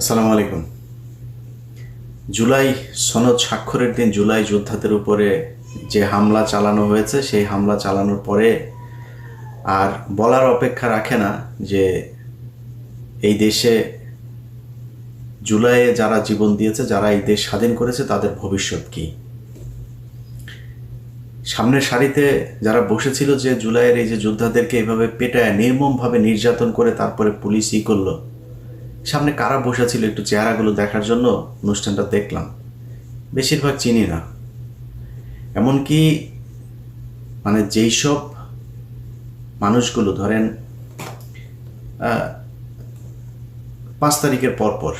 আসসালামু আলাইকুম। জুলাই সনদ স্বাক্ষরের দিন জুলাই যোদ্ধাদের উপরে যে হামলা চালানো হয়েছে, সেই হামলা চালানোর পরে আর বলার অপেক্ষা রাখে না যে এই দেশে জুলাইয়ে যারা জীবন দিয়েছে, যারা এই দেশ স্বাধীন করেছে, তাদের ভবিষ্যৎ কি? সামনের সারিতে যারা বসেছিল যে জুলাইয়ের এই যে যোদ্ধাদেরকে এভাবে পেটায়, নির্মমভাবে নির্যাতন করে তারপরে পুলিশ ই করল সামনে কারা বসেছিল একটু চেহারাগুলো দেখার জন্য অনুষ্ঠানটা দেখলাম। বেশিরভাগ চিনি না। এমনকি মানে যেই সব মানুষগুলো ধরেন পাঁচ তারিখের পর পর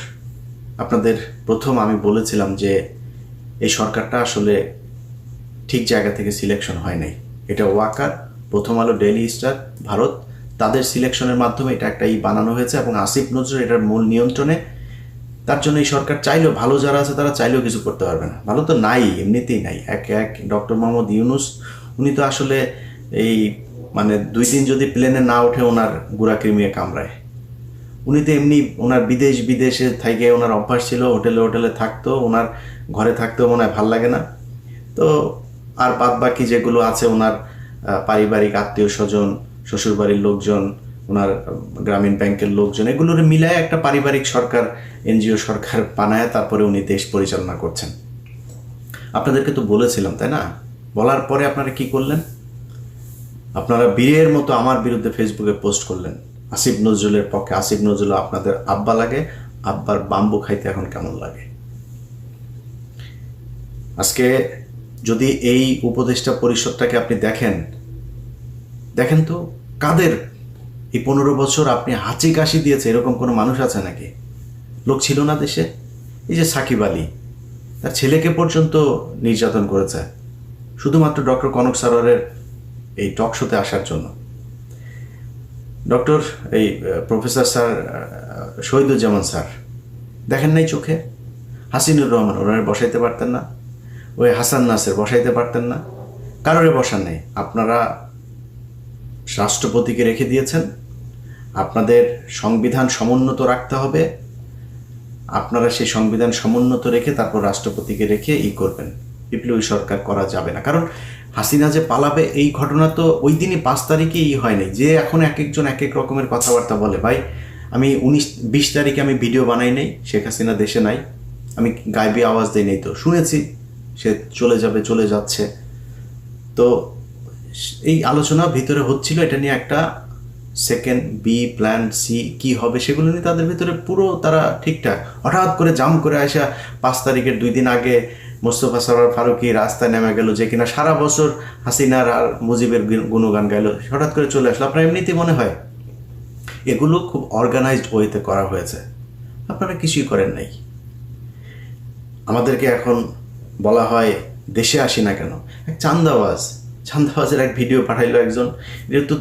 আপনাদের প্রথম আমি বলেছিলাম যে এই সরকারটা আসলে ঠিক জায়গা থেকে সিলেকশন হয় নাই। এটা ওয়াকার, প্রথম আলো ডেইলি স্টার ভারত তাদের সিলেকশনের মাধ্যমে এটা একটা ই বানানো হয়েছে এবং আসিফ নজরুল এটার মূল নিয়ন্ত্রণে তার জন্য এই সরকার চাইলেও ভালো যারা আছে তারা চাইলেও কিছু করতে পারবে না। ভালো তো নাই, এমনিতেই নাই। এক এক ডক্টর মোহাম্মদ ইউনুস, উনি তো আসলে এই মানে দুই দিন যদি প্লেনে না ওঠে ওনার গুড়া কৃমিয়ে কামড়ায়। উনি তো এমনি ওনার বিদেশ, বিদেশে থেকে ওনার অভ্যাস ছিল, হোটেলে হোটেলে থাকতো, ওনার ঘরে থাকতেও মনে হয় ভালো লাগে না। তো আর বাদ বাকি যেগুলো আছে ওনার পারিবারিক আত্মীয় স্বজন শ্বশুরবাড়ির লোকজন, ওনার গ্রামীণ ব্যাংকের লোকজন, এগুলোর মিলায় একটা পারিবারিক সরকার, এনজিও সরকার বানায়, তারপরে উনি দেশ পরিচালনা করছেন। আপনাদেরকে তো বলেছিলাম, তাই না? বলার পরে আপনারা কি করলেন? আপনারা বীরের মতো আমার বিরুদ্ধে ফেসবুকে পোস্ট করলেন। আসিফ নজরুলের পক্ষে। আসিফ নজরুল, আপনাদের আব্বা লাগে, আব্বার বাম্বু খাইতে এখন কেমন লাগে? আজকে যদি এই উপদেষ্টা পরিষদটাকে আপনি দেখেন দেখেন তো, কাদের? এই পনেরো বছর আপনি হাঁচি কাশি দিয়েছে, এরকম কোনো মানুষ আছে নাকি? লোক ছিল না দেশে? এই যে সাকিব আলী, তার ছেলেকে পর্যন্ত নির্যাতন করেছে, শুধুমাত্র ডক্টর কনক সারোয়ারের এই টক শোতে আসার জন্য। ডক্টর, এই প্রফেসর স্যার শহীদুজ্জামান স্যার, দেখেন নাই চোখে? হাসিনুর রহমান, ওনারে বসাইতে পারতেন না? ওই হাসান নাসের বসাইতে পারতেন না? কারোরে বসান নেই? আপনারা রাষ্ট্রপতিকে রেখে দিয়েছেন। আপনাদের সংবিধান সমুন্নত রাখতে হবে। আপনারা সেই সংবিধান সমুন্নত রেখে তারপর রাষ্ট্রপতিকে রেখে ই করবেন। বিপ্লবী সরকার করা যাবে না। কারণ হাসিনা যে পালাবে, এই ঘটনা তো ওই দিনই পাঁচ তারিখে ই হয়নি। যে এখন এক একজন এক এক রকমের কথাবার্তা বলে, ভাই, আমি উনিশ, বিশ তারিখে আমি ভিডিও বানাই নেই, শেখ হাসিনা দেশে নাই। আমি গাইবি আওয়াজ দিই নেই তো। শুনেছি, সে চলে যাবে, চলে যাচ্ছে। তো এই আলোচনা ভিতরে হচ্ছিল, এটা নিয়ে একটা সেকেন্ড বি প্ল্যান সি কি হবে সেগুলো নিয়ে তাদের ভিতরে পুরো তারা ঠিকঠাক। হঠাৎ করে জাম করে আসা পাঁচ তারিখের দুই দিন আগে মোস্তফা সরার ফারুকি রাস্তায় নেমে গেল যে কিনা সারা বছর হাসিনার আর মুজিবের গুণ- গুণগান গাইল। হঠাৎ করে চলে আসলো। আপনার এমনিতেই মনে হয়? এগুলো খুব অর্গানাইজড ওয়েতে করা হয়েছে। আপনারা কিছুই করেন নাই। আমাদেরকে এখন বলা হয়, দেশে আসি না কেন? এক চান্দাওয়াজ চান্দাওয়াজের এক ভিডিও পাঠাইলো একজন। এটা তো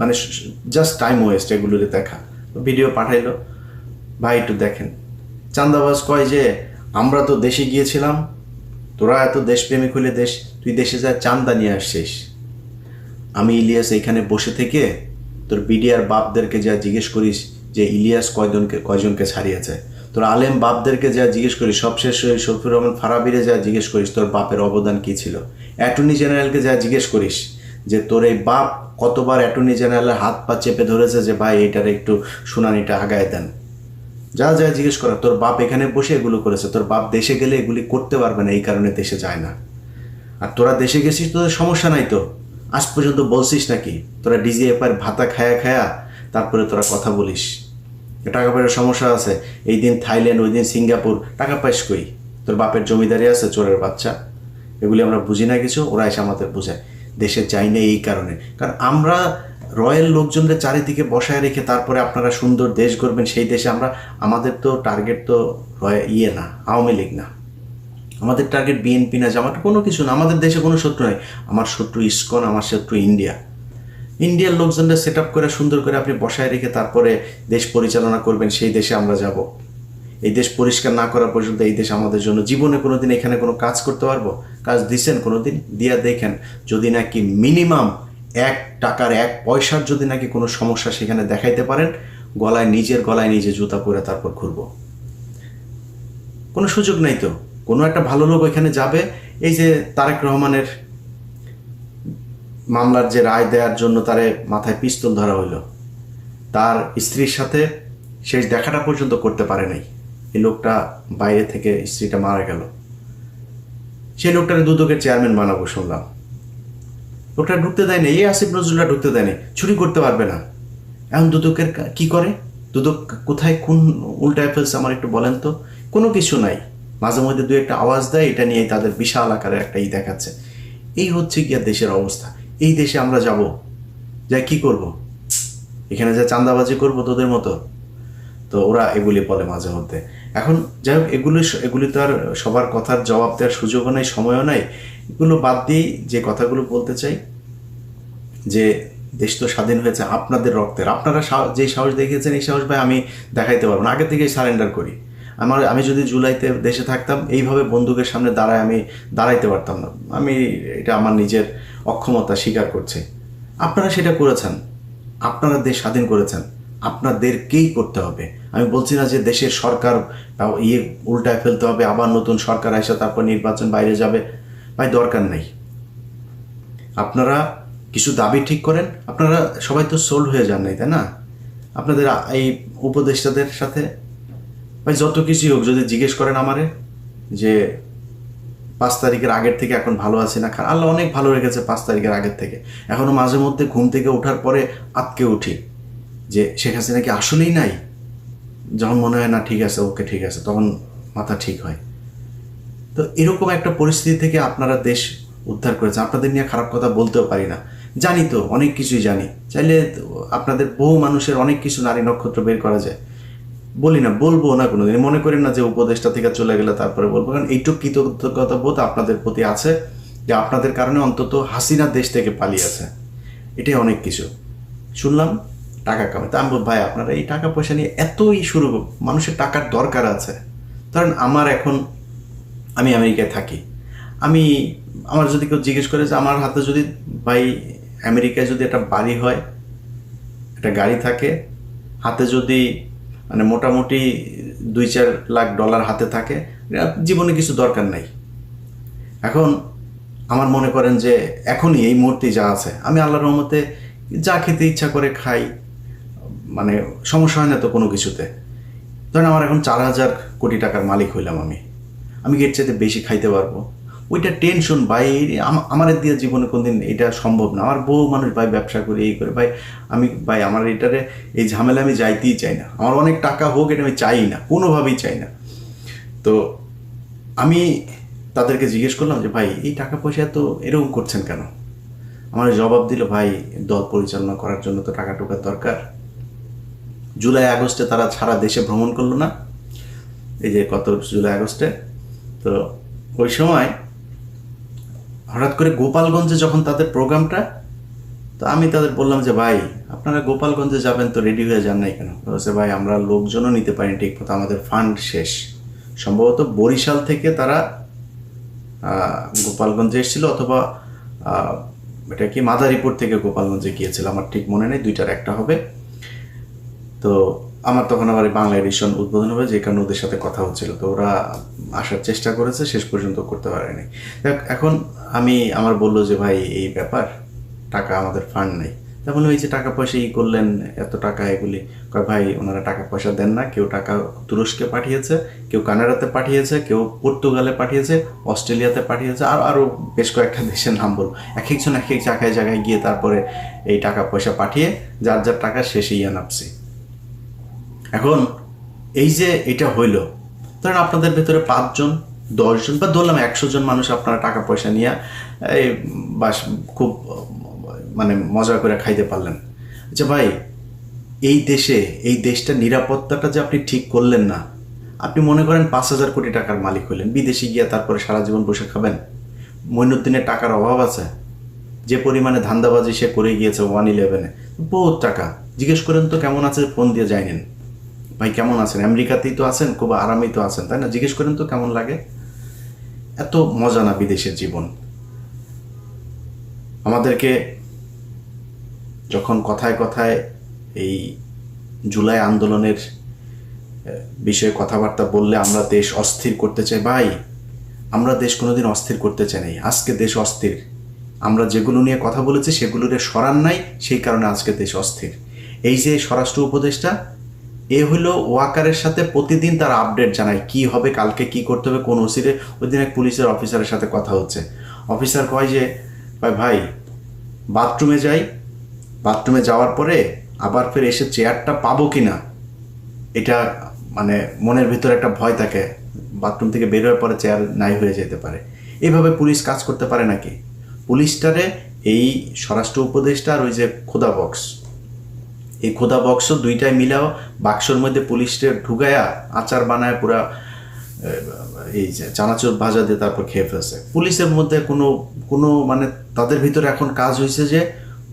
মানে জাস্ট টাইম ওয়েস্ট এগুলোকে দেখা। ভিডিও পাঠাইলো, ভাই একটু দেখেন। চান্দাবাজ কয় যে, আমরা তো দেশে গিয়েছিলাম, তোরা এত দেশপ্রেমিক হলে দেশ, তুই দেশে যা চান্দা নিয়ে আসছিস। আমি ইলিয়াস এইখানে বসে থেকে তোর বিডিআর বাপদেরকে যা জিজ্ঞেস করিস যে, ইলিয়াস কয়জনকে কয়জনকে ছাড়িয়েছে। তোর আলেম বাপদেরকে যা জিজ্ঞেস করিস, সবশেষ শফির রহমান ফারাবিরে যা জিজ্ঞেস করিস, তোর বাপের অবদান কী ছিল? অ্যাটর্নি জেনারেলকে যা জিজ্ঞেস করিস যে তোর এই বাপ কতবার অ্যাটর্নি জেনারেলের হাত পা চেপে ধরেছে যে ভাই এটার একটু শুনানিটা আগায় দেন। যা যা জিজ্ঞেস করা, তোর বাপ এখানে বসে এগুলো করেছে, তোর বাপ দেশে গেলে এগুলি করতে পারবে না, এই কারণে দেশে যায় না। আর তোরা দেশে গেছিস, তোদের সমস্যা নাই তো? আজ পর্যন্ত বলছিস নাকি? তোরা ডিজিএফআর ভাতা খায়া খায়া তারপরে তোরা কথা বলিস। টাকা পয়সার সমস্যা আছে, এই দিন থাইল্যান্ড, ওই দিন সিঙ্গাপুর, টাকা পাইস কই? তোর বাপের জমিদারি আছে, চোরের বাচ্চা। এগুলি আমরা বুঝি না কিছু, ওরা এসে আমাদের বোঝায়। দেশে যাই না এই কারণে। কারণ আমরা রয়্যাল লোকজনদের চারিদিকে বসায় রেখে তারপরে আপনারা সুন্দর দেশ গড়বেন, সেই দেশে আমরা, আমাদের তো টার্গেট তো ইয়ে না, আওয়ামী লীগ না। আমাদের টার্গেট বিএনপি না, জামাত কোনো কিছু না, আমাদের দেশে কোনো শত্রু নাই। আমার শত্রু ইসকন, আমার শত্রু ইন্ডিয়া। ইন্ডিয়ার লোকজনদের সেট আপ করে, সুন্দর করে আপনি বসায় রেখে তারপরে দেশ পরিচালনা করবেন, সেই দেশে আমরা যাব। এই দেশ পরিষ্কার না করা পর্যন্ত এই দেশ আমাদের জন্য জীবনে কোনোদিন এখানে কোনো কাজ করতে পারব? কাজ দিছেন কোনোদিন? দিয়া দেখেন, যদি নাকি মিনিমাম এক টাকার এক পয়সার যদি নাকি কোনো সমস্যা সেখানে দেখাইতে পারেন, গলায় নিজের গলায় নিজে জুতা পরে তারপর ঘুরবো। কোনো সুযোগ নেই তো? কোনো একটা ভালো লোক ওইখানে যাবে, এই যে তারেক রহমানের মামলার যে রায় দেওয়ার জন্য তারে মাথায় পিস্তল ধরা হইল, তার স্ত্রীর সাথে শেষ দেখাটা পর্যন্ত করতে পারে নাই। এই লোকটা বাইরে থেকে স্ত্রীটা মারা গেল। সেই লোকটাকে দুদকের চেয়ারম্যান বানাবো শুনলাম। লোকটা ঢুকতে দেয়নি এই আসিফ নজরুলটা ঢুকতে দেয়নি চুরি করতে পারবে না। এখন দুদকের কি করে? দুদক কোথায়, কোন উল্টায় ফেলছে আমার একটু বলেন তো? কোনো কিছু নাই। মাঝে মধ্যে দু একটা আওয়াজ দেয়, এটা নিয়ে তাদের বিশাল আকারের একটা ই দেখাচ্ছে। এই হচ্ছে গিয়া দেশের অবস্থা। এই দেশে আমরা যাব। যাই, কি করব? এখানে যা চাঁদাবাজি করব তোদের মতো? তো ওরা এগুলি বলে মাঝে মধ্যে। এখন যাই হোক, এগুলি এগুলি তো আর সবার কথার জবাব দেওয়ার সুযোগও নাই, সময়ও নাই। এগুলো বাদ দিয়েই যে কথাগুলো বলতে চাই, যে দেশ তো স্বাধীন হয়েছে আপনাদের রক্তের। আপনারা যে সাহস দেখিয়েছেন এই সাহস ভাই আমি দেখাইতে পারব না। আগে থেকেই সারেন্ডার করি। আমার আমি যদি জুলাইতে দেশে থাকতাম, এইভাবে বন্দুকের সামনে দাঁড়ায় আমি দাঁড়াইতে পারতাম না। আমি এটা আমার নিজের অক্ষমতা স্বীকার করছি। আপনারা সেটা করেছেন। আপনারা দেশ স্বাধীন করেছেন। আপনাদেরকেই করতে হবে। আমি বলছি না যে দেশের সরকার ইয়ে উল্টায় ফেলতে হবে, আবার নতুন সরকার আসে, তারপর নির্বাচন বাইরে যাবে। ভাই, দরকার নেই। আপনারা কিছু দাবি ঠিক করেন? আপনারা সবাই তো সোল হয়ে যান নাই, তাই না? আপনাদের এই উপদেষ্টাদের সাথে? ভাই, যত কিছুই হোক, যদি জিজ্ঞেস করেন আমারে যে পাঁচ তারিখের আগের থেকে এখন ভালো আছি না আল্লাহ অনেক ভালো রেখেছে পাঁচ তারিখের আগের থেকে। এখনও মাঝে মধ্যে ঘুম থেকে ওঠার পরে আতকে উঠি যে শেখ হাসিনা কি আসলেই নাই? যখন মনে হয়, না, ঠিক আছে, ওকে ঠিক আছে, তখন মাথা ঠিক হয়। তো এরকম একটা পরিস্থিতি থেকে আপনারা দেশ উদ্ধার করেছে আপনাদের নিয়ে খারাপ কথা বলতেও পারি না। জানি তো, অনেক কিছুই জানি। চাইলে আপনাদের বহু মানুষের অনেক কিছু নারী নক্ষত্র বের করা যায়। বলি না, বলব না কোনোদিন। মনে করেন না যে উপদেশটা থেকে চলে গেলে তারপরে বলব। কারণ এইটুক কৃতজ্ঞতা বোধ আপনাদের প্রতি আছে, যে আপনাদের কারণে অন্তত হাসিনা দেশ থেকে পালিয়েছে এটাই অনেক কিছু। শুনলাম টাকা কামাই তা আমি ভাই, আপনারা এই টাকা পয়সা নিয়ে এতই শুরু মানুষের টাকার দরকার আছে। ধরেন আমার এখন, আমি আমেরিকায় থাকি। আমি, আমার যদি কেউ জিজ্ঞেস করে যে আমার হাতে যদি, ভাই, আমেরিকায় যদি একটা বাড়ি হয়, একটা গাড়ি থাকে, হাতে যদি মানে মোটামুটি দুই চার লাখ ডলার হাতে থাকে জীবনে কিছু দরকার নাই। এখন আমার মনে করেন যে এখনই এই মুহূর্তেই যা আছে। আমি আল্লাহর রহমতে যা খেতে ইচ্ছা করে খাই মানে সমস্যা হয় না তো কোনো কিছুতে। ধরেন আমার এখন চার হাজার কোটি টাকার মালিক হইলাম আমি। আমি এর চাইতে বেশি খাইতে পারব? ওইটা টেনশন ভাই আমার দিয়ে জীবনে কোনদিন এটা সম্ভব না। আমার বহু মানুষ, ভাই, ব্যবসা করে, এই করে। ভাই, আমি, ভাই, আমার এটারে, এই ঝামেলা আমি যাইতেই চাই না। আমার অনেক টাকা হোক, এটা আমি চাই না, কোনোভাবেই চাই না। তো আমি তাদেরকে জিজ্ঞেস করলাম যে, ভাই, এই টাকা পয়সা তো এরকম করছেন কেন? আমার জবাব দিল, ভাই, দল পরিচালনা করার জন্য তো টাকা টুকার দরকার। জুলাই আগস্টে তারা সারা দেশে ভ্রমণ করল না। এই যে কত জুলাই আগস্টে। তো ওই সময় হঠাৎ করে গোপালগঞ্জে যখন তাদের প্রোগ্রামটা, তো আমি তাদের বললাম যে, ভাই, আপনারা গোপালগঞ্জে যাবেন তো রেডি হয়ে যান নাই কেন? বলছে, ভাই, আমরা লোকজনও নিতে পারি ঠিক মতো, আমাদের ফান্ড শেষ। সম্ভবত বরিশাল থেকে তারা গোপালগঞ্জে এসেছিল অথবা এটা কি মাদারীপুর থেকে গোপালগঞ্জে গিয়েছিল, আমার ঠিক মনে নেই, দুইটার একটা হবে। তো আমার তখন আবার বাংলা এডিশন উদ্বোধন হবে, যে কারণে ওদের সাথে কথা হচ্ছিল। তো ওরা আসার চেষ্টা করেছে, শেষ পর্যন্ত করতে পারেনি। এখন আমি, আমার বলল যে, ভাই, এই ব্যাপার, টাকা আমাদের ফান্ড নেই। তা ওই যে টাকা পয়সা ই করলেন, এত টাকা এগুলি। কয়, ভাই, ওনারা টাকা পয়সা দেন না, কেউ টাকা তুরস্কে পাঠিয়েছে, কেউ কানাডাতে পাঠিয়েছে, কেউ পর্তুগালে পাঠিয়েছে, অস্ট্রেলিয়াতে পাঠিয়েছে, আর আরও বেশ কয়েকটা দেশের নাম বল এক একজন এক এক জায়গায় জায়গায় গিয়ে তারপরে এই টাকা পয়সা পাঠিয়ে, যার যার টাকা শেষে ইয়ে নাপছে এখন, এই যে এটা হইল, ধরেন আপনাদের ভেতরে পাঁচজন, দশজন বা ধরলাম একশো জন মানুষ আপনারা টাকা পয়সা নিয়ে, এই বাস খুব মানে মজা করে খাইতে পারলেন। আচ্ছা ভাই, এই দেশে, এই দেশটার নিরাপত্তাটা যে আপনি ঠিক করলেন না, আপনি মনে করেন পাঁচ হাজার কোটি টাকার মালিক হলেন বিদেশে গিয়ে তারপরে সারা জীবন বসে খাবেন, মইনুদ্দিনের টাকার অভাব আছে, যে পরিমাণে ধান্দাবাজি সে করে গিয়েছে ওয়ান ইলেভেনে, বহুত টাকা। জিজ্ঞেস করেন তো কেমন আছে, ফোন দিয়ে যায়নেন ভাই, কেমন আছেন? আমেরিকাতেই তো আছেন, খুব আরামেই তো আছেন, তাই না? জিজ্ঞেস করেন তো কেমন লাগে? এত মজা না বিদেশের জীবন। আমাদেরকে যখন কথায় কথায় এই জুলাই আন্দোলনের বিষয়ে কথাবার্তা বললে আমরা দেশ অস্থির করতে চাই, ভাই, আমরা দেশ কোনোদিন অস্থির করতে চাই নাই। আজকে দেশ অস্থির। আমরা যেগুলো নিয়ে কথা বলেছি সেগুলোর সরান নাই, সেই কারণে আজকে দেশ অস্থির। এই যে স্বরাষ্ট্র উপদেষ্টা এ হলো ওয়াকারের সাথে প্রতিদিন তার আপডেট জানায় কি হবে, কালকে কি করতে হবে, কোন ওসিরে। ওই দিন এক পুলিশের অফিসারের সাথে কথা হচ্ছে। অফিসার কয় যে, ভাই ভাই, বাথরুমে যাই। বাথরুমে যাওয়ার পরে আবার ফের এসে চেয়ারটা পাবো কি না এটা মানে মনের ভিতরে একটা ভয় থাকে। বাথরুম থেকে বের হওয়ার পরে চেয়ার নাই হয়ে যেতে পারে। এইভাবে পুলিশ কাজ করতে পারে নাকি? পুলিশটারে এই স্বরাষ্ট্র উপদেষ্টা আর ওই যে খোদা বক্স। এই খোদা বক্স দুইটাই মিলাও, বাক্সর মধ্যে পুলিশটা ঢুকায়া আচার বানায় পুরা এই যে চানাচুর ভাজা দিয়ে তারপর খেয়ে ফেলছে। পুলিশের মধ্যে কোনো কোনো মানে তাদের ভিতরে এখন কাজ হয়েছে যে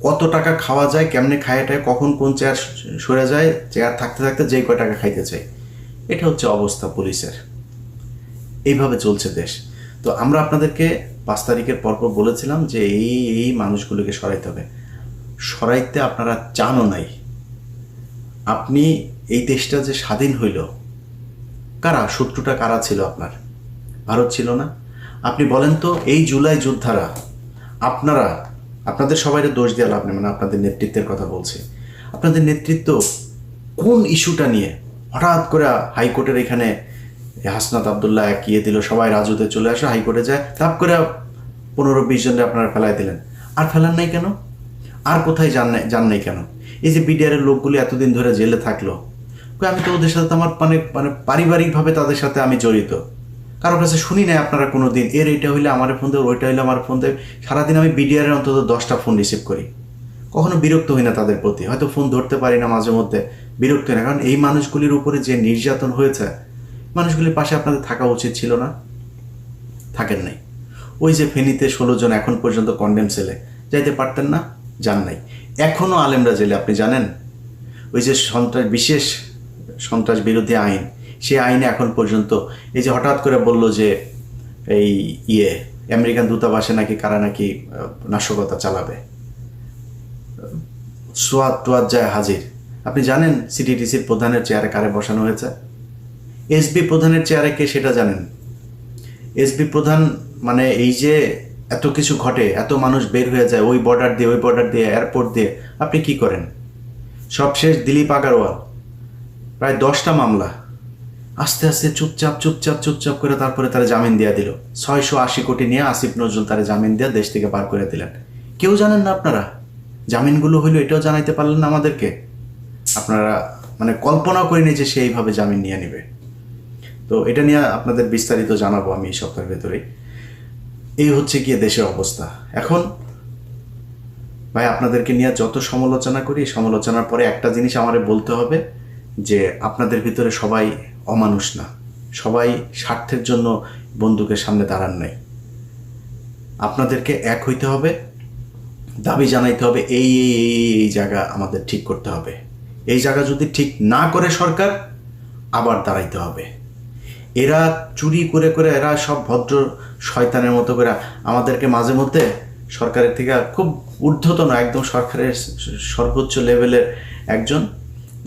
কত টাকা খাওয়া যায়, কেমনে খায়াটায় কখন কোন চেয়ার সরে যায়, চেয়ার থাকতে থাকতে যেই কয় টাকা খাইতে চাই এটা হচ্ছে অবস্থা পুলিশের। এইভাবে চলছে দেশ। তো আমরা আপনাদেরকে পাঁচ তারিখের পরপর বলেছিলাম যে এই এই মানুষগুলোকে সরাইতে হবে। সরাইতে আপনারা চানও নাই। আপনি এই দেশটা যে স্বাধীন হইল, কারা, শত্রুটা কারা ছিল আপনার? ভারত ছিল না? আপনি বলেন তো, এই জুলাই যোদ্ধারা, আপনারা, আপনাদের সবাইকে দোষ দেওয়া লাভ নেই মানে আপনাদের নেতৃত্বের কথা বলছি। আপনাদের নেতৃত্ব কোন ইস্যুটা নিয়ে হঠাৎ করে হাইকোর্টের এখানে হাসনাত আবদুল্লাহ একিয়ে দিল, সবাই রাজুতে চলে আসে, হাইকোর্টে যায়, তাপ করে পনেরো বিশ জনকে আপনারা ফেলাই দিলেন। আর ফেলান নাই কেন? আর কোথায় যান নাই যান নাই কেন? এই যে বিডিআরের লোকগুলি এতদিন ধরে জেলে থাকল আমি তো ওদের সাথে আমার মানে মানে পারিবারিকভাবে তাদের সাথে আমি জড়িত। কারোর কাছে শুনি নাই আপনারা কোনো দিন এর এইটা হইলে আমার ফোন দেবে, ওইটা হইলে আমার ফোন দেবে। সারাদিন আমি বিডিআরের অন্তত দশটা ফোন রিসিভ করি। কখনো বিরক্ত হই না তাদের প্রতি, হয়তো ফোন ধরতে পারি না মাঝে মধ্যে, বিরক্ত হই না। কারণ এই মানুষগুলির উপরে যে নির্যাতন হয়েছে, মানুষগুলির পাশে আপনাদের থাকা উচিত ছিল না, থাকেন নাই। ওই যে ফেনীতে ষোলো জন এখন পর্যন্ত কন্ডেম সেলে যাইতে পারতেন না, যান নাই। এখনও আলেমরা জেলে, আপনি জানেন? ওই যে সন্ত্রাস, বিশেষ সন্ত্রাস বিরোধী আইন, সেই আইনে এখন পর্যন্ত এই যে হঠাৎ করে বলল যে এই ইয়ে আমেরিকান দূতাবাসে নাকি কারা নাকি নাশকতা চালাবে। সোয়াদ টোয়াদ যায় হাজির। আপনি জানেন সিটিটিসির প্রধানের চেয়ারে কারে বসানো হয়েছে? এসবি প্রধানের চেয়ারে কে সেটা জানেন? এসবি প্রধান মানে এই যে এত কিছু ঘটে, এত মানুষ বের হয়ে যায় ওই বর্ডার দিয়ে, ওই বর্ডার দিয়ে এয়ারপোর্ট দিয়ে, আপনি কি করেন? সবশেষ দিলীপ আগারওয়াল, প্রায় দশটা মামলা। আস্তে আস্তে চুপচাপ চুপচাপ চুপচাপ করে তারপরে তারা জামিন দিয়ে দিল। ছয়শো আশি কোটি নিয়ে আসিফ নজরুল তারা জামিন দিয়ে দেশ থেকে বার করে দিলেন। কেউ জানেন না আপনারা? জামিনগুলো হইল এটাও জানাইতে পারলেন না আমাদেরকে। আপনারা মানে কল্পনাও করিনি যে সে এইভাবে জামিন নিয়ে নেবে। তো এটা নিয়ে আপনাদের বিস্তারিত জানাব আমি এই সপ্তাহের ভেতরেই। এই হচ্ছে গিয়ে দেশের অবস্থা। এখন ভাই, আপনাদেরকে নিয়ে যত সমালোচনা করি, সমালোচনার পরে একটা জিনিস আমারে বলতে হবে যে, আপনাদের ভিতরে সবাই অমানুষ না। সবাই স্বার্থের জন্য বন্দুকের সামনে দাঁড়ান নাই। আপনাদেরকে এক হইতে হবে, দাবি জানাইতে হবে, এই এই এই জায়গা আমাদের ঠিক করতে হবে। এই জায়গা যদি ঠিক না করে সরকার, আবার দাঁড়াইতে হবে। এরা চুরি করে করে এরা সব ভদ্র শয়তানের মতো করে আমাদেরকে মাঝে মধ্যে সরকারের থেকে খুব ঊর্ধ্বতন, একদম সরকারের সর্বোচ্চ লেভেলের একজন।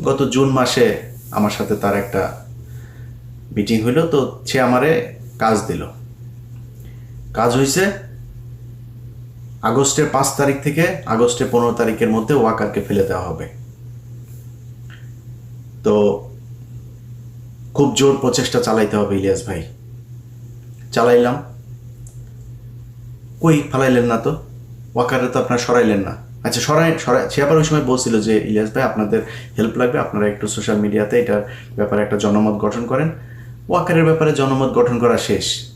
গত জুন মাসে আমার সাথে তার একটা মিটিং হইল, তো সে আমারে কাজ দিল। কাজ হয়েছে আগস্টের পাঁচ তারিখ থেকে আগস্টের পনেরো তারিখের মধ্যে ওয়াকারকে ফেলে দেওয়া হবে। তো খুব জোর প্রচেষ্টা চালাইতে হবে ইলিয়াস ভাই। চালাইলাম। কই ফালাইলেন না তো? ওয়াকারে তো আপনারা সরাইলেন না। আচ্ছা সরাই সরাই সে আবার ওই সময় বলছিল যে, ইলিয়াস ভাই, আপনাদের হেল্প লাগবে। আপনারা একটু সোশ্যাল মিডিয়াতে এটার ব্যাপারে একটা জনমত গঠন করেন। ওয়াকারের ব্যাপারে জনমত গঠন করা শেষ।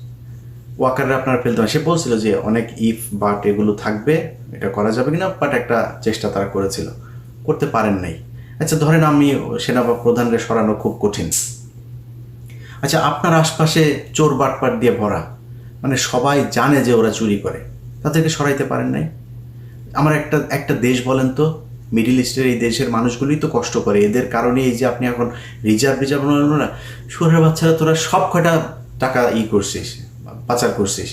ওয়াকারে আপনারা ফেলতে সে বলছিল যে, অনেক ইফ বাট এগুলো থাকবে, এটা করা যাবে কিনা? বাট একটা চেষ্টা তারা করেছিল। করতে পারেন নাই। আচ্ছা ধরেন আমি সেনা প্রধানকে সরানো খুব কঠিন। আচ্ছা আপনার আশপাশে চোর বাটপাট দিয়ে ভরা। মানে সবাই জানে যে ওরা চুরি করে। তাদেরকে সরাইতে পারেন নাই। আমার একটা একটা দেশ বলেন তো, মিডিল ইস্টের এই দেশের মানুষগুলোই তো কষ্ট করে। এদের কারণে এই যে আপনি এখন রিজার্ভ রিজার্ভ না সুরের বাচ্চারা তোরা সব কটা টাকা ই করছিস, পাচার করছিস?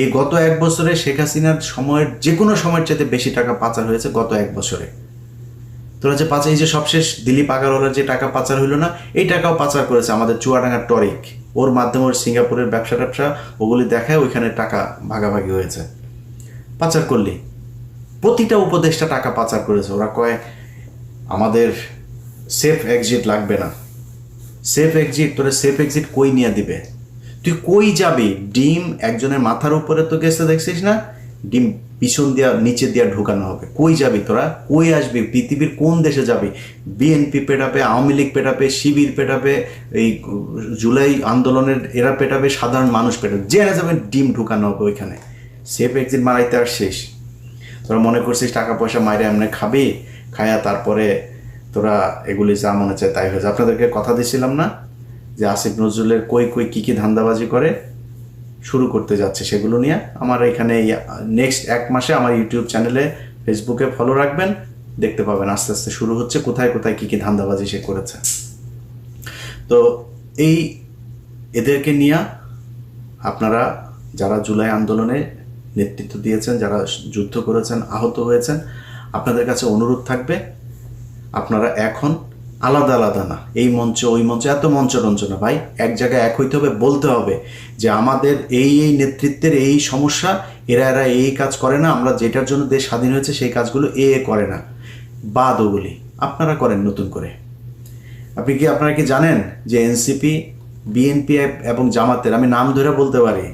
এই গত এক বছরে শেখ হাসিনার সময়ের যে কোনো সময়ের চাইতে বেশি টাকা পাচার হয়েছে গত এক বছরে। তোরা যে পাচার, এই যে সবশেষ দিলীপ আগারওয়ালার যে টাকা পাচার হইল না, এই টাকাও পাচার করেছে আমাদের চুয়াডাঙ্গার টরিক। ওর মাধ্যমে ওর সিঙ্গাপুরের ব্যবসা ট্যাবসা ওগুলি দেখায় ওইখানে টাকা ভাগাভাগি হয়েছে। পাচার করলি। প্রতিটা উপদেশটা টাকা পাচার করেছে। ওরা কয়, আমাদের সেফ এক্সিট লাগবে না। সেফ এক্সিট তোরা সেফ এক্সিট কই নিয়ে দিবে? তুই কই যাবি? ডিম একজনের মাথার উপরে তো গেছে, দেখছিস না? ডিম পিছন দিয়া, নিচে দিয়া ঢুকানো হবে। কই যাবি তোরা? কই আসবি? পৃথিবীর কোন দেশে যাবি? বিএনপি পেটাবে, আওয়ামী লীগ পেটাবে, শিবির পেটাবে, এই জুলাই আন্দোলনের এরা পেটাবে, সাধারণ মানুষ পেটাবে। জেনে যাবে, ডিম ঢুকানো হবে ওইখানে। সেফ এক্সিট মারাইতে আর শেষ। তোরা মনে করছিস টাকা পয়সা মাইরে এমনি খাবি? খায়া তারপরে তোরা এগুলি যা মনে চায় তাই হয়েছে আপনাদেরকে কথা দিছিলাম না যে আসিফ নজরুলের কই কই কী কী ধান্দাবাজি করে? শুরু করতে যাচ্ছে সেগুলো নিয়ে। আমার এখানে নেক্সট এক মাসে আমার ইউটিউব চ্যানেলে ফেসবুকে ফলো রাখবেন। দেখতে পাবেন আস্তে আস্তে শুরু হচ্ছে, কোথায় কোথায় কী কী ধান্দাবাজি সে করেছে। তো এই এদেরকে নিয়ে আপনারা যারা জুলাই আন্দোলনে নেতৃত্ব দিয়েছেন, যারা যুদ্ধ করেছেন, আহত হয়েছেন, আপনাদের কাছে অনুরোধ থাকবে, আপনারা এখন আলাদা আলাদা না। এই মঞ্চ, ওই মঞ্চ, এত মঞ্চ রঞ্চ না ভাই। এক জায়গায় এক হইতে হবে, বলতে হবে যে আমাদের এই এই নেতৃত্বের এই সমস্যা, এরা এরা এই কাজ করে না, আমরা যেটার জন্য দেশ স্বাধীন হয়েছে সেই কাজগুলো এ এ করে না। বাদ ওগুলি আপনারা করেন নতুন করে। আপনি কি, আপনারা কি জানেন যে এনসিপি, বিএনপি এবং জামাতের, আমি নাম ধরে বলতে পারি,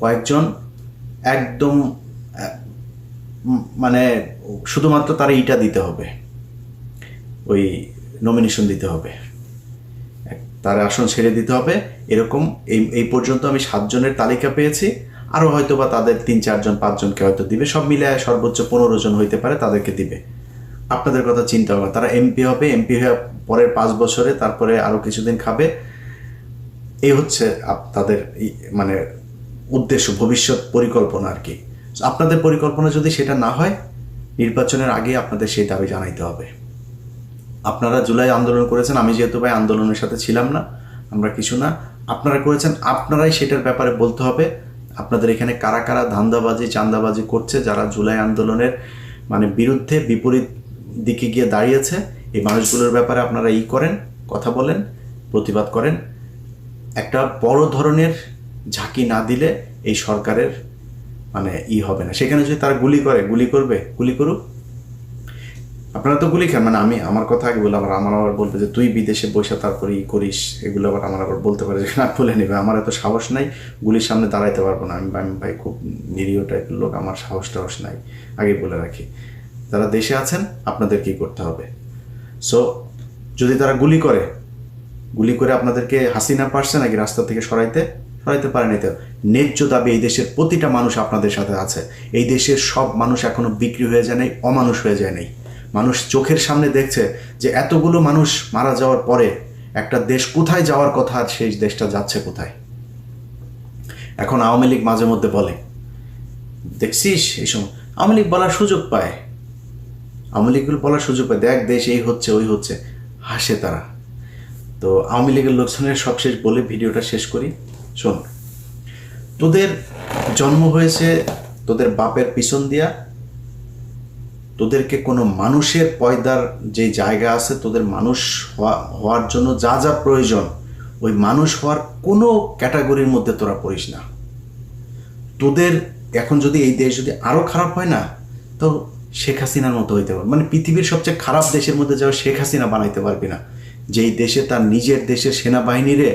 কয়েকজন একদম মানে শুধুমাত্র তারা ইটা দিতে হবে। ওই নমিনেশন দিতে হবে। তার আসন ছেড়ে দিতে হবে। এরকম এই এই পর্যন্ত আমি সাতজনের তালিকা পেয়েছি। আরও হয়তো বা তাদের তিন, চারজন, পাঁচজনকে হয়তো দিবে। সব মিলে সর্বোচ্চ পনেরো জন হইতে পারে, তাদেরকে দিবে। আপনাদের কথা চিন্তা হবে তারা এমপি হবে এমপি হয়ে পরের পাঁচ বছরে তারপরে আরও কিছুদিন খাবে। এই হচ্ছে তাদের মানে উদ্দেশ্য, ভবিষ্যৎ পরিকল্পনা আর কি। আপনাদের পরিকল্পনা যদি সেটা না হয়, নির্বাচনের আগে আপনাদের সেই দাবি জানাইতে হবে। আপনারা জুলাই আন্দোলন করেছেন, আমি যেহেতু ভাই আন্দোলনের সাথে ছিলাম না, আমরা কিছু না। আপনারা করেছেন, আপনারাই সেটার ব্যাপারে বলতে হবে। আপনাদের এখানে কারা কারা ধান্দাবাজি, চান্দাবাজি করছে, যারা জুলাই আন্দোলনের মানে বিরুদ্ধে বিপরীত দিকে গিয়ে দাঁড়িয়েছে, এই মানুষগুলোর ব্যাপারে আপনারা ই করেন, কথা বলেন, প্রতিবাদ করেন। একটা বড় ধরনের ঝাঁকি না দিলে এই সরকারের মানে ই হবে না। সেখানে যদি তারা গুলি করে, গুলি করবে, গুলি করুক আপনারা তো গুলি খান মানে আমি আমার কথা আগে বলে আবার আমার আবার বলবে যে তুই বিদেশে বসে তারপরে ই করিস, এগুলো আবার আমার আবার বলতে পারে না বলে নেবে। আমার এত সাহস নাই, গুলির সামনে দাঁড়াইতে পারব না। আমি আমি ভাই খুব নিরীহ টাইপের লোক, আমার সাহস টাহস নাই, আগে বলে রাখি। যারা দেশে আছেন, আপনাদের কি করতে হবে? সো যদি তারা গুলি করে গুলি করে আপনাদেরকে হাসিনা পারছে নাকি রাস্তা থেকে সরাইতে? সরাইতে পারেনি তো। ন্যায্য দাবি এই দেশের প্রতিটা মানুষ আপনাদের সাথে আছে। এই দেশের সব মানুষ এখনও বিক্রি হয়ে যায় নাই, অমানুষ হয়ে যায় নাই। মানুষ চোখের সামনে দেখছে যে এতগুলো মানুষ মারা যাওয়ার পরে একটা দেশ কোথায় যাওয়ার কথা আর সেই দেশটা যাচ্ছে কোথায়? এখন আওয়ামী লীগ মাঝে মধ্যে বলে, দেখছিস এই সময় আওয়ামী লীগ বলার সুযোগ পায়। আওয়ামী লীগগুলো বলার সুযোগ পায়, দেখ, দেশ এই হচ্ছে, ওই হচ্ছে। হাসে তারা। তো আওয়ামী লীগের লোকজনের সবশেষ বলে ভিডিওটা শেষ করি। শোন, তোদের জন্ম হয়েছে তোদের বাপের পিছন দিয়া তোদেরকে কোনো মানুষের পয়দার যে জায়গা আছে, তোদের মানুষ হওয়া, হওয়ার জন্য যা যা প্রয়োজন, ওই মানুষ হওয়ার কোনো ক্যাটাগরির মধ্যে তোরা পড়িস না। তোদের এখন যদি এই দেশ যদি আরও খারাপ হয় না, তো শেখ হাসিনার মতো হইতে পারবে মানে পৃথিবীর সবচেয়ে খারাপ দেশের মধ্যে যাও শেখ হাসিনা বানাইতে পারবি না। যেই দেশে তার নিজের দেশের সেনাবাহিনীরে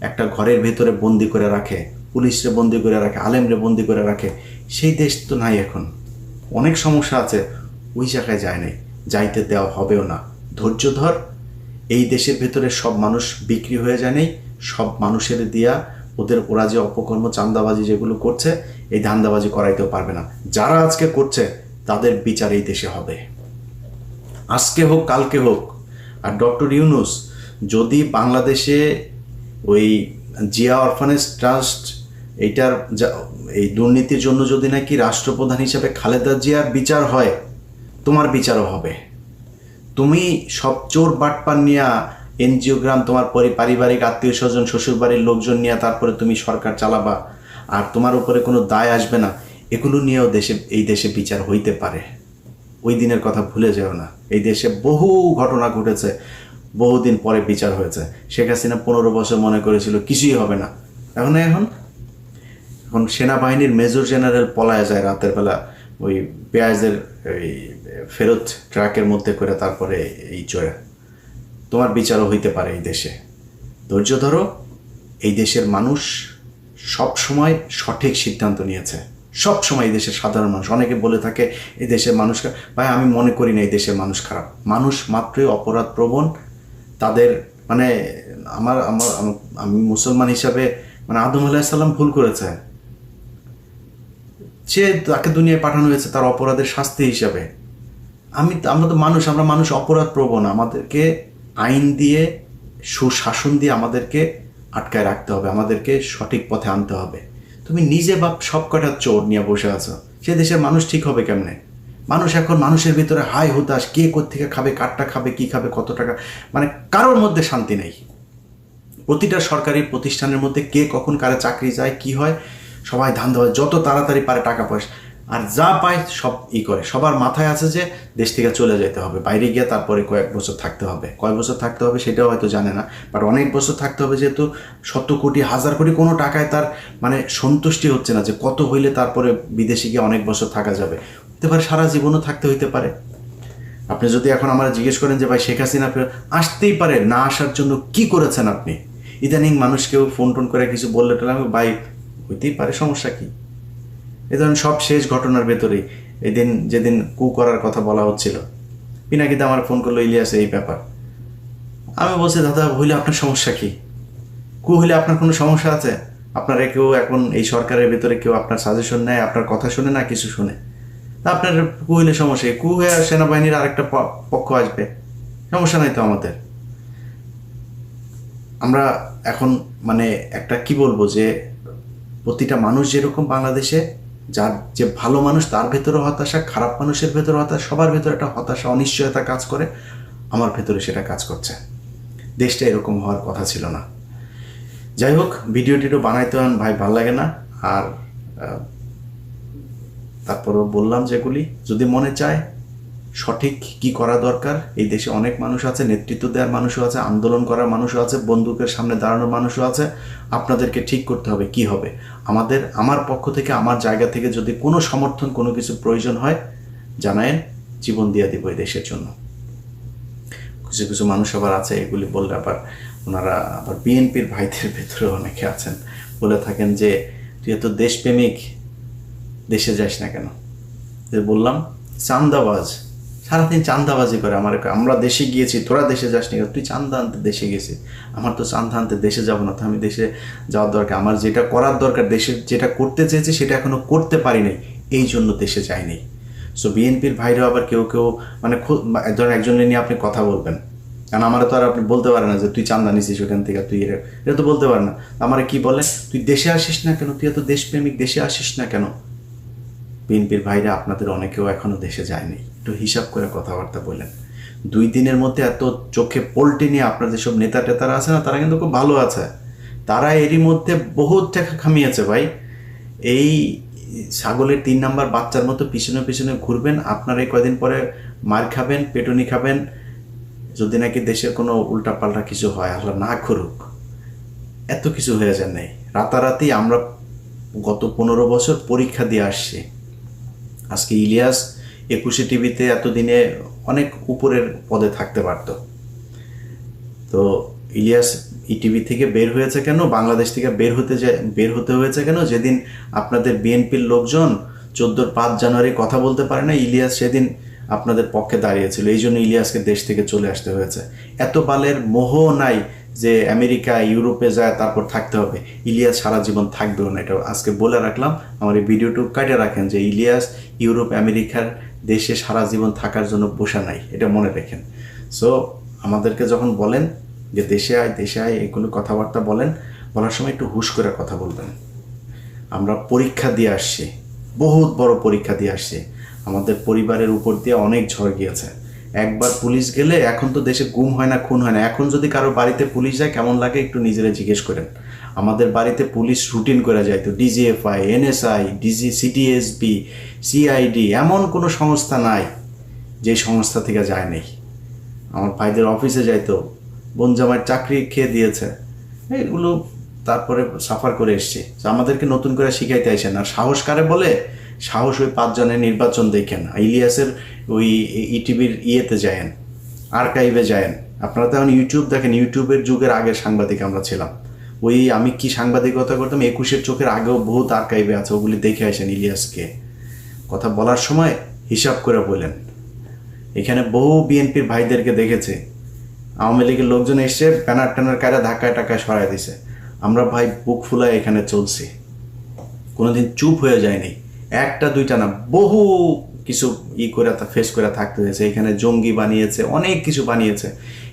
একটা ঘরের ভেতরে বন্দি করে রাখে, পুলিশরে বন্দি করে রাখে, আলেমরে বন্দি করে রাখে, সেই দেশ তো নাই এখন। অনেক সমস্যা আছে। ওই জায়গায় যায় নাই। যাইতে দেওয়া হবেও না। ধৈর্য ধর, এই দেশের ভেতরে সব মানুষ বিক্রি হয়ে যায় নাই, সব মানুষের দিয়া ওদের ওরা যে অপকর্ম, চান্দাবাজি যেগুলো করছে, এই ধান্দাবাজি করাইতেও পারবে না। যারা আজকে করছে, তাদের বিচার এই দেশে হবে। আজকে হোক, কালকে হোক, আর ডক্টর ইউনুস যদি বাংলাদেশে ওই জিয়া অরফানেজ ট্রাস্ট, এইটার এই দুর্নীতির জন্য যদি নাকি রাষ্ট্রপ্রধান হিসেবে খালেদা জিয়ার বিচার হয় তোমার বিচারও হবে। তুমি সব চোর বাটপান নিয়া এনজিওগ্রাম তোমার পরি, পারিবারিক আত্মীয় স্বজন, শ্বশুরবাড়ির লোকজন নিয়ে তারপরে তুমি সরকার চালাবা। আর তোমার উপরে কোনো দায় আসবে না। এগুলো নিয়েও দেশে, এই দেশে বিচার হইতে পারে। ওই দিনের কথা ভুলে যেও না। এই দেশে বহু ঘটনা ঘটেছে। বহুদিন পরে বিচার হয়েছে। শেখ হাসিনা পনেরো বছর মনে করেছিল কিছুই হবে না। এখন এখন? এখন সেনাবাহিনীর মেজর জেনারেল পলায় যায় রাতের বেলা। ওই পেঁয়াজের ওই ফেরত ট্রাকের মধ্যে করে তারপরে এই চড়ে তোমার বিচারও হইতে পারে এই দেশে। ধৈর্য ধরো, এই দেশের মানুষ সব সময় সঠিক সিদ্ধান্ত নিয়েছে। সব সময় এই দেশের সাধারণ মানুষ। অনেকে বলে থাকে, এই দেশের মানুষ ভাই, আমি মনে করি না এই দেশের মানুষ খারাপ। মানুষ মাত্রই অপরাধ প্রবণ। তাদের মানে আমার আমার, আমি মুসলমান হিসাবে মানে আদম আলাহিসাল্লাম ভুল করেছে। সে তাকে দুনিয়ায় পাঠানো হয়েছে, তার অপরাধের শাস্তি হিসাবে। আমি আমরা তো মানুষ, আমরা মানুষ অপরাধ প্রবণ আমাদেরকে আইন দিয়ে, সুশাসন দিয়ে আমাদেরকে আটকায় রাখতে হবে, আমাদেরকে সঠিক পথে আনতে হবে। তুমি নিজে বা সব কটা চোর নিয়ে বসে আছো। সে দেশের মানুষ ঠিক হবে কেমনে? মানুষ এখন মানুষের ভিতরে হাই হতাশ, কে কোথেকে খাবে, কারটা খাবে, কি খাবে, কত টাকা? মানে কারোর মধ্যে শান্তি নেই। প্রতিটা সরকারি প্রতিষ্ঠানের মধ্যে কে কখন কারে চাকরি যায়, কি হয়, সবাই ধান দেওয়া যত তাড়াতাড়ি পারে টাকা পয়সা আর যা পায় সব ই করে। সবার মাথায় আছে যে দেশ থেকে চলে যেতে হবে। বাইরে গিয়ে তারপরে কয়েক বছর থাকতে হবে। কয়েক বছর থাকতে হবে সেটাও হয়তো জানে না। বাট অনেক বছর থাকতে হবে যেহেতু শত কোটি, হাজার কোটি কোনো টাকায় তার মানে সন্তুষ্টি হচ্ছে না যে কত হইলে তারপরে বিদেশে গিয়ে অনেক বছর থাকা যাবে। হতে পারে সারা জীবনও থাকতে হইতে পারে। আপনি যদি এখন আমরা জিজ্ঞেস করেন যে, ভাই, শেখ হাসিনা আসতেই পারে? না আসার জন্য কি করেছেন আপনি? ইদানিং মানুষকেও ফোন টোন করে কিছু বললে টলে আমি ভাই, হইতেই পারে, সমস্যা কি? এ ধরেন সব শেষ ঘটনার ভেতরেই এদিন যেদিন কু করার কথা বলা হচ্ছিল, পিনাকিতে আমার ফোন করল, ইলিয়াস, এই ব্যাপার। আমি বলছি, দাদা, হইলে আপনার সমস্যা কি? কু হইলে আপনার কোনো সমস্যা আছে? আপনারা কেউ এখন এই সরকারের ভেতরে কেউ আপনার সাজেশন নেয়, আপনার কথা শুনে না কিছু শুনে? আপনার কু হইলে সমস্যা কু? হয়ে সেনাবাহিনীর আরেকটা পক্ষ আসবে। সমস্যা নাই তো আমাদের? আমরা এখন মানে একটা কি বলব যে, প্রতিটা মানুষ যেরকম বাংলাদেশে যার যে ভালো মানুষ তার ভেতরে হতাশা, খারাপ মানুষের ভেতরে হতাশা, সবার ভেতরে একটা হতাশা, অনিশ্চয়তা কাজ করে, আমার ভেতরে সেটা কাজ করছে। দেশটা এরকম হওয়ার কথা ছিল না। যাই হোক ভিডিও টিডিও বানাইতে হন, ভাই ভালো লাগে না। আর তারপরও বললাম যেগুলি, যদি মনে চায় সঠিক কি করা দরকার? এই দেশে অনেক মানুষ আছে, নেতৃত্ব দেওয়ার মানুষও আছে, আন্দোলন করার মানুষও আছে, বন্দুকের সামনে দাঁড়ানোর মানুষও আছে। আপনাদেরকে ঠিক করতে হবে কি হবে। আমাদের, আমার পক্ষ থেকে, আমার জায়গা থেকে যদি কোনো সমর্থন, কোনো কিছু প্রয়োজন হয়, জানায়েন, জীবন দিয়ে দিব এই দেশের জন্য। কিছু কিছু মানুষ আবার আছে, এগুলি বললে আবার ওনারা, আবার বিএনপির ভাইদের ভেতরে অনেকে আছেন। বলে থাকেন যে, তুই এত দেশপ্রেমিক, দেশে যাস না কেন? বললাম, চান্দাবাজ। সারাদিন চান্দাবাজি করে আমার আমরা দেশে গিয়েছি, তোরা দেশে যাস নি তুই চান্দা আনতে দেশে গেছিস। আমার তো চান্দা আনতে দেশে যাব না, তো আমি দেশে যাওয়ার দরকার। আমার যেটা করার দরকার, দেশে যেটা করতে চেয়েছি সেটা এখনও করতে পারি নাই, এই জন্য দেশে যাইনি সো বিএনপির ভাইরাও আবার কেউ কেউ মানে ধরেন একজনের নিয়ে আপনি কথা বলবেন। কারণ আমার তো আর আপনি বলতে পারেন না যে, তুই চান্দা নিছিস ওখান থেকে, তুই এটা এটা তো বলতে পারেন না। আমার কি বলে? তুই দেশে আসিস না কেন? তুই এত দেশপ্রেমিক, দেশে আসিস না কেন? বিএনপির ভাইরা আপনাদের অনেকেও এখনও দেশে যায়নি একটু হিসাব করে কথাবার্তা বলেন। দুই দিনের মধ্যে এত চোখে পোল্টে নিয়ে আপনার যেসব নেতা টেতারা আছে না? তারা কিন্তু খুব ভালো আছে। তারা এরই মধ্যে বহুত টাকা খামিয়েছে ভাই। এই ছাগলের তিন নাম্বার বাচ্চার মতো পিছনে পিছনে ঘুরবেন আপনারা এই কয়দিন পরে মার খাবেন, পেটুনি খাবেন, যদি নাকি দেশের কোনো উল্টাপাল্টা কিছু হয়, আল্লাহ না করুক, এত কিছু হয়ে যায় নাই। রাতারাতি আমরা গত পনেরো বছর পরীক্ষা দিয়ে আসছি। আজকে ইলিয়াস একুশে টিভিতে এতদিনে অনেক উপরের পদে থাকতে পারত। তো ইলিয়াস ইটিভি থেকে বের হয়েছে কেন? বাংলাদেশ থেকে বের হতে বের হতে হয়েছে কেন? যেদিন আপনাদের বিএনপির লোকজন চোদ্দোর পাঁচ জানুয়ারি কথা বলতে পারে না, ইলিয়াস সেদিন আপনাদের পক্ষে দাঁড়িয়েছিল। এই জন্য ইলিয়াসকে দেশ থেকে চলে আসতে হয়েছে। এত বালের মোহ নাই যে আমেরিকা, ইউরোপে যায় তারপর থাকতে হবে। ইলিয়াস সারা জীবন থাকবেও না। এটা আজকে বলে রাখলাম। আমার এই ভিডিওটুকু কাটে রাখেন যে ইলিয়াস ইউরোপ, আমেরিকার দেশে সারা জীবন থাকার জন্য বসা নাই, এটা মনে রাখেন। সো আমাদেরকে যখন বলেন যে দেশে আয় দেশে আয় এগুলো কথাবার্তা বলেন, বলার সময় একটু হুশ করে কথা বলবেন। আমরা পরীক্ষা দিয়ে আসছি, বহুত বড় পরীক্ষা দিয়ে আসছি। আমাদের পরিবারের উপর দিয়ে অনেক ঝড় গিয়েছে। একবার পুলিশ গেলে এখন তো দেশে গুম হয় না, খুন হয় না। এখন যদি কারও বাড়িতে পুলিশ যায়, কেমন লাগে? একটু নিজেরা জিজ্ঞেস করেন। আমাদের বাড়িতে পুলিশ রুটিন করে যায়। তো DGFI NSI DG CTSB CID এমন কোনো সংস্থা নাই যে সংস্থা থেকে যায় নেই। আমার ভাইদের অফিসে যাইতো বোন জামাইয়ের চাকরি খেয়ে দিয়েছে। এগুলো তারপরে সাফার করে এসছে। আমাদেরকে নতুন করে শিখাইতে আসেন আর সাহস কারে বলে? সাহস ওই পাঁচজনের নির্বাচন দেখেন ইলিয়াসের ওই ইটিভির ইয়েতে যায়েন আর্কাইভে যায়েন। আপনারা তো এখন ইউটিউব দেখেন। ইউটিউবের যুগের আগের সাংবাদিক আমরা ছিলাম। ওই আমি কি সাংবাদিকতা করতাম? একুশের চোখের আগেও বহুত আর্কাইভে আছে, ওগুলি দেখে আসেন ইলিয়াসকে। কথা বলার সময় হিসাব করে বললেন এখানে বহু বিএনপির ভাইদেরকে দেখেছে। আওয়ামী লীগের লোকজন এসে ব্যানার ট্যানার কায়রা ধাক্কায় টাকায় সরাই দিছে। আমরা ভাই বুক ফুলায় এখানে চলছি। কোনোদিন চুপ হয়ে যায়নি। একটা, দুইটা না, বহু কিছু ই করে ফেস করে থাকতে হয়েছে। এখানে জঙ্গি বানিয়েছে, অনেক কিছু বানিয়েছে।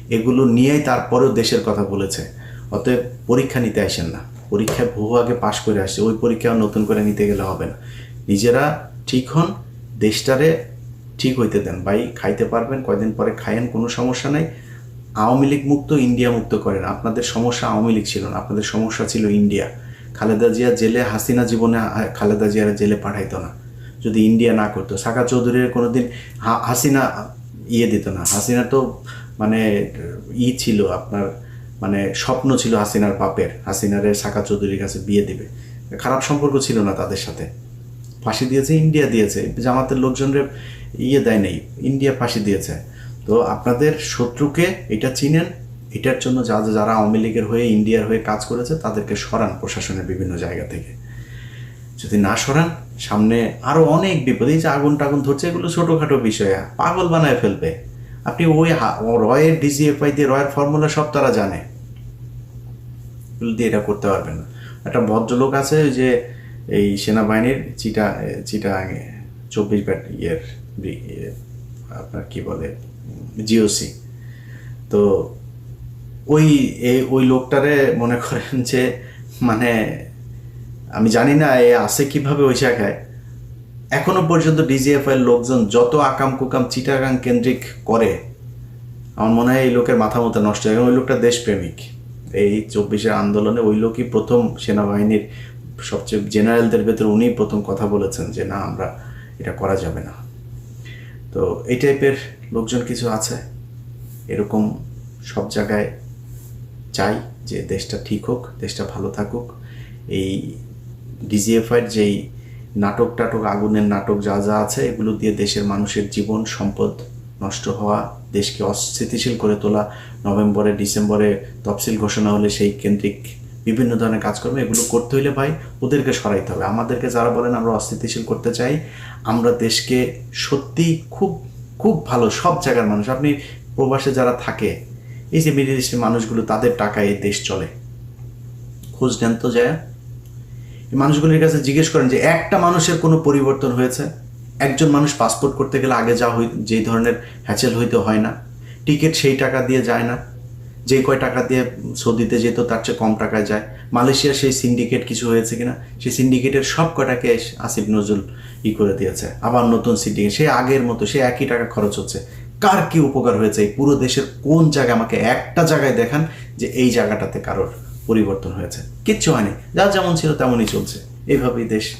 এগুলো নিয়েই তারপরেও দেশের কথা বলেছে। অতএব পরীক্ষা নিতে আসেন না। পরীক্ষায় বহু আগে পাশ করে আসছে, ওই পরীক্ষা নতুন করে নিতে গেলে হবে না। নিজেরা ঠিক হন, দেশটারে ঠিক হইতে দেন। ভাই, খাইতে পারবেন, কয়দিন পরে খায়েন কোনো সমস্যা নাই। আওয়ামী লীগ মুক্ত, ইন্ডিয়া মুক্ত করেন। আপনাদের সমস্যা আওয়ামী লীগ ছিল না, আপনাদের সমস্যা ছিল ইন্ডিয়া। খালেদা জিয়া জেলে, হাসিনা জীবনে খালেদা জিয়ার জেলে পাঠাইতো না। যদি ইন্ডিয়া না করতো, সাকা চৌধুরীর কোনোদিন হা- হাসিনা ইয়ে দিত না। হাসিনা তো মানে ই ছিল আপনার মানে স্বপ্ন ছিল হাসিনার পাপের হাসিনারে সাকা চৌধুরীর কাছে বিয়ে দিবে। খারাপ সম্পর্ক ছিল না তাদের সাথে। ফাঁসি দিয়েছে, ইন্ডিয়া দিয়েছে। জামাতের লোকজনের ইয়ে দেয় নেই, ইন্ডিয়া ফাঁসি দিয়েছে। তো আপনাদের শত্রুকে এটা চিনেন, এটার জন্য যা যারা আওয়ামী লীগের হয়ে, ইন্ডিয়ার হয়ে কাজ করেছে, তাদেরকে সরান প্রশাসনের বিভিন্ন জায়গা থেকে। যদি না সরান, সামনে আরও অনেক বিপদ। এই যে আগুন টাগুন ধরছে, এগুলো ছোটোখাটো বিষয়। পাগল বানায় ফেলবে। আপনি ওই রয়ের ডিজিএফআই দিয়ে রয়ের ফর্মুলা সব তারা জানে। দিয়ে এটা করতে পারবেন না। একটা ভদ্রলোক আছে যে এই সেনাবাহিনীর চিটা চিটা চব্বিশ ব্যাট ইয়ের ইয়ে, আপনার কি বলে জিওসি তো ওই এই ওই লোকটারে মনে করেন যে মানে আমি জানি না এ আছে কীভাবে ওই জায়গায় এখনও পর্যন্ত ডিজিএফআই লোকজন যত আকাম কুকাম চিটাগাং কেন্দ্রিক করে, আমার মনে হয় এই লোকের মাথা মতো নষ্ট হয়। ওই লোকটা দেশপ্রেমিক। এই চব্বিশের আন্দোলনে ওই লোকই প্রথম সেনাবাহিনীর সবচেয়ে জেনারেলদের ভেতরে উনিই প্রথম কথা বলেছেন যে, না, আমরা এটা করা যাবে না। তো এই টাইপের লোকজন কিছু আছে। এরকম সব জায়গায় চাই যে, দেশটা ঠিক হোক, দেশটা ভালো থাকুক। এই ডিজিএফআইয়ের যেই নাটক টাটক, আগুনের নাটক যা যা আছে, এগুলো দিয়ে দেশের মানুষের জীবন, সম্পদ নষ্ট হওয়া, দেশকে অস্থিতিশীল করে তোলা, নভেম্বরে ডিসেম্বরে তফসিল ঘোষণা হলে সেই কেন্দ্রিক বিভিন্ন ধরনের কাজকর্ম এগুলো করতে হইলে ভাই ওদেরকে সরাইতে হবে। আমাদেরকে যারা বলেন আমরা অস্থিতিশীল করতে চাই, আমরা দেশকে সত্যি খুব খুব ভালো সব জায়গার মানুষ। আপনি প্রবাসে যারা থাকে, এই যে মিডিল ইস্টের মানুষগুলো, তাদের টাকায় দেশ চলে। খোঁজ নেন তো যায় মানুষগুলির কাছে জিজ্ঞেস করেন যে, একটা মানুষের কোনো পরিবর্তন হয়েছে? একজন মানুষ পাসপোর্ট করতে গেলে আগে যা হই, যেই ধরনের হ্যাচেল হইতে হয় না। টিকিট সেই টাকা দিয়ে যায় না। যে কয় টাকা দিয়ে সৌদিতে যেত তার চেয়ে কম টাকায় যায়। মালয়েশিয়ার সেই সিন্ডিকেট কিছু হয়েছে কিনা? সেই সিন্ডিকেটের সব কটাকে আসিফ নজরুল ই করে দিয়েছে। আবার নতুন সিন্ডিকেট। সে আগের মতো, সে একই টাকা খরচ হচ্ছে। কার কি উপকার হয়েছে? এই পুরো দেশের কোন জায়গায় আমাকে একটা জায়গায় দেখান যে এই জায়গাটাতে কারোর পরিবর্তন হয়েছে। কিচ্ছু হয়নি। যা যেমন ছিল তেমনই চলছে। এইভাবেই দেশ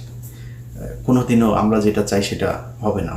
কোনোদিনও আমরা যেটা চাই সেটা হবে না।